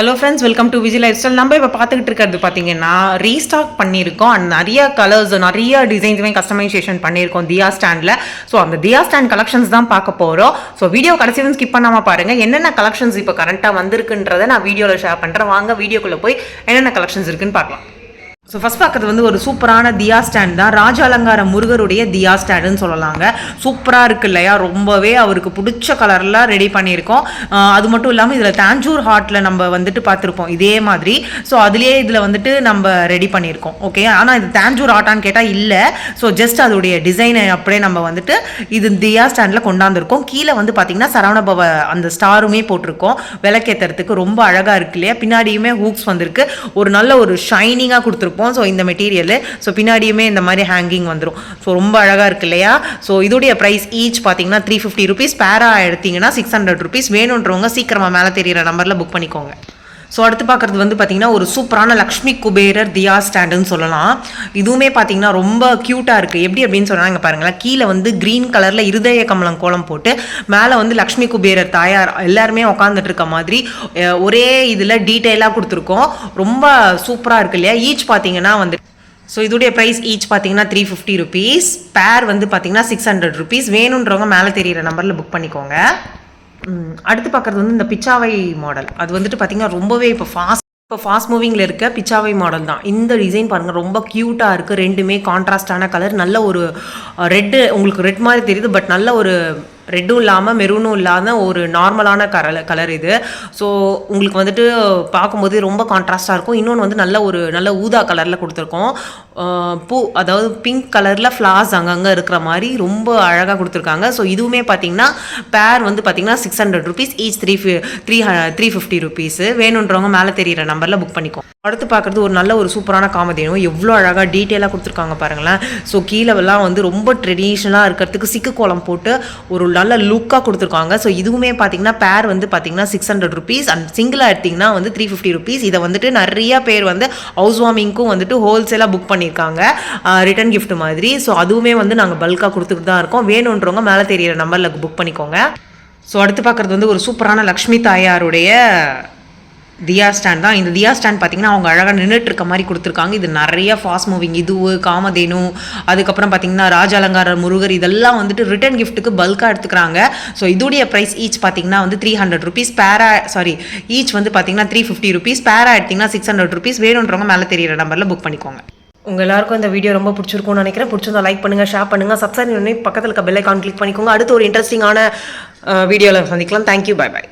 Hello friends welcome to Vijay life style நம்ம இப்போ பார்த்துக்கிட்டு இருக்கிறது பார்த்தீங்கன்னா ரீஸ்டாக் பண்ணியிருக்கோம். அண்ட் நிறைய கலர்ஸ் நிறைய டிசைன்ஸுமே கஸ்டமைசேஷன் பண்ணியிருக்கோம் தியா ஸ்டாண்டில் ஸோ அந்த தியா ஸ்டாண்ட் கலெக்ஷன்ஸ் தான் பார்க்க போகிறோம் ஸோ வீடியோ கடைசி வந்து ஸ்கிப் பண்ணாமல் பாருங்கள் என்னென்ன கலெக்ஷன்ஸ் இப்போ கரண்ட்டாக வந்திருக்குன்றதை நான் வீடியோவில் ஷேர் பண்ணுறேன் வாங்க வீடியோக்குள்ளே போய் என்னென்ன கலெக்ஷன்ஸ் இருக்குன்னு பார்க்கலாம். ஸோ ஃபஸ்ட் பார்க்கறது வந்து ஒரு சூப்பரான தியா ஸ்டாண்ட் தான். ராஜ அலங்கார முருகருடைய தியா ஸ்டாண்டுன்னு சொல்லலாங்க. சூப்பராக இருக்கு இல்லையா? ரொம்பவே அவருக்கு பிடிச்ச கலரில் ரெடி பண்ணியிருக்கோம். அது மட்டும் இல்லாமல் இதில் தாஞ்சூர் ஹாட்டில் நம்ம வந்துட்டு பார்த்துருப்போம். இதே மாதிரி. ஸோ அதுலேயே இதில் வந்துட்டு நம்ம ரெடி பண்ணியிருக்கோம். ஓகே ஆனால் இது தாஞ்சூர் ஹார்ட்டான்னு கேட்டால் இல்லை. ஸோ ஜஸ்ட் அதோடைய டிசைனை அப்படியே நம்ம வந்துட்டு இது தியா ஸ்டாண்டில் கொண்டாந்துருக்கோம். கீழே வந்து பார்த்தீங்கன்னா சரவணபவ அந்த ஸ்டாருமே போட்டிருக்கோம். விளக்கேற்றுறதுக்கு ரொம்ப அழகாக இருக்கு இல்லையா? பின்னாடியுமே ஹூக்ஸ் வந்திருக்கு. ஒரு நல்ல ஒரு ஷைனிங்காக கொடுத்துருப்போம் ஸோ இந்த மெட்டீரியல் ஸோ பின்னாடியுமே இந்த மாதிரி ஹேங்கிங் வந்துடும் ஸோ ரொம்ப அழகாக இருக்கு இல்லையா? ஸோ இதோடைய ப்ரைஸ் ஈச் பார்த்தீங்கன்னா த்ரீ ஃபிஃப்டி ருபீஸ் பேரா எடுத்தீங்கன்னா சிக்ஸ் ஹண்ட்ரட் ருபீஸ் வேணுன்றவங்க சீக்கிரமாக மேலே தெரியிற நம்பரில் புக் பண்ணிக்கோங்க. ஸோ அடுத்து பார்க்குறது வந்து பார்த்தீங்கன்னா ஒரு சூப்பரான லக்ஷ்மி குபேரர் தியா ஸ்டாண்டுன்னு சொல்லலாம். இதுவுமே பார்த்தீங்கன்னா ரொம்ப க்யூட்டாக இருக்குது எப்படி அப்படின்னு சொன்னாங்க இங்கே பாருங்களேன். கீழே வந்து க்ரீன் கலரில் இருதய கமலம் கோலம் போட்டு மேலே வந்து லக்ஷ்மி குபேரர் தாயார் எல்லாருமே உட்காந்துட்டு இருக்க மாதிரி ஒரே இதில் டீட்டெயிலாக கொடுத்துருக்கோம். ரொம்ப சூப்பராக இருக்கு இல்லையா? ஈச் பார்த்தீங்கன்னா வந்து ஸோ இதோடைய ப்ரைஸ் ஈச் பார்த்தீங்கன்னா த்ரீ ஃபிஃப்டி ருபீஸ் பேர் வந்து பார்த்தீங்கன்னா சிக்ஸ் ஹண்ட்ரட் ருபீஸ் வேணுன்றவங்க மேலே தெரியிற நம்பரில் புக் பண்ணிக்கோங்க. அடுத்து பார்க்குறது வந்து இந்த பிச்சாவை மாடல் அது வந்துட்டு பார்த்தீங்கன்னா ரொம்பவே இப்போ ஃபாஸ்ட் இப்போ ஃபாஸ்ட் மூவிங்கில் இருக்க பிச்சாவை மாடல் தான். இந்த டிசைன் பாருங்கள் ரொம்ப க்யூட்டாக இருக்குது ரெண்டுமே கான்ட்ராஸ்டான கலர் நல்ல ஒரு ரெட்டு உங்களுக்கு ரெட் மாதிரி தெரியுது பட் நல்ல ஒரு ரெட்டும் இல்லாமல் மெரூனும் இல்லாத ஒரு நார்மலான கலர் கலர் இது. ஸோ உங்களுக்கு வந்துட்டு பார்க்கும்போது ரொம்ப கான்ட்ராஸ்டாக இருக்கும். இன்னொன்று வந்து நல்ல ஒரு நல்ல ஊதா கலரில் கொடுத்துருக்கோம். பூ அதாவது பிங்க் கலரில் ஃப்ளார்ஸ் அங்கங்கே இருக்கிற மாதிரி ரொம்ப அழகாக கொடுத்துருக்காங்க. ஸோ இதுவுமே பார்த்தீங்கன்னா பேர் வந்து பார்த்தீங்கன்னா six hundred rupees each three ஃபி த்ரீ த்ரீ ஃபிஃப்டி ருபீஸு வேணுன்றவங்க மேலே தெரியிற நம்பரில் புக் பண்ணிக்கோ. அடுத்து பார்க்குறது ஒரு நல்ல ஒரு சூப்பரான காமதேனும் எவ்வளோ அழகாக டீட்டெயிலாக கொடுத்துருக்காங்க பாருங்களேன். ஸோ கீழெல்லாம் வந்து ரொம்ப ட்ரெடிஷ்னலாக இருக்கிறதுக்கு சிக்கு கோலம் போட்டு ஒரு நல்ல லுக்காக கொடுத்துருக்காங்க. ஸோ இதுவுமே பார்த்தீங்கன்னா பேர் வந்து பார்த்தீங்கன்னா சிக்ஸ் ஹண்ட்ரட் ருபீஸ் அண்ட் சிங்கிளாக எடுத்திங்கன்னா வந்து த்ரீ ஃபிஃப்டி ருபீஸ் இதை வந்துட்டு நிறைய பேர் வந்து ஹவுஸ் வார்மிங்க்கும் வந்துட்டு ஹோல்சேலாக புக் பண்ணி பண்ணியிருக்காங்க. ரிட்டன் கிஃப்ட் மாதிரி. ஸோ அதுவுமே வந்து நாங்கள் பல்காக கொடுத்துட்டு தான் இருக்கோம். வேணுன்றவங்க மேலே தெரியிற நம்பரில் புக் பண்ணிக்கோங்க. ஸோ அடுத்து பார்க்குறது வந்து ஒரு சூப்பரான லக்ஷ்மி தாயாருடைய தியா ஸ்டாண்ட் தான். இந்த தியா ஸ்டாண்ட் பார்த்தீங்கன்னா அவங்க அழகாக நின்றுட்டு இருக்க மாதிரி கொடுத்துருக்காங்க. இது நிறைய ஃபாஸ்ட் மூவிங் இதுவு காமதேனு அதுக்கப்புறம் பார்த்தீங்கன்னா ராஜ அலங்கார முருகர் இதெல்லாம் வந்துட்டு ரிட்டன் கிஃப்ட்டுக்கு பல்காக எடுத்துக்கிறாங்க. ஸோ இதோடைய ப்ரைஸ் ஈச் பார்த்தீங்கன்னா வந்து த்ரீ ஹண்ட்ரட் ருபீஸ் பேரா சாரி ஈச் வந்து பார்த்தீங்கன்னா த்ரீ ஃபிஃப்டி ருபீஸ் பேரா எடுத்திங்கன்னா சிக்ஸ் ஹண்ட்ரட் ருபீஸ் வேணுன்றவங்க மேலே தெரியிற நம்பரில் புக் பண்ணிக்கோங்க. உங்கள் எல்லாருக்கும் இந்த வீடியோ ரொம்ப பிடிச்சிருக்கும்னு நினைக்கிறேன். பிடிச்சிருந்தா லைக் பண்ணுங்கள் ஷேர் பண்ணுங்கள் சப்ஸ்கிரைப் பண்ணி பக்கத்தில் இருக்க பெல் ஐக்கான் கிளிக் பண்ணிக்கோங்க. அடுத்து ஒரு இன்ட்ரெஸ்டிங்கான வீடியோவில் சந்திக்கலாம். Thank you bye by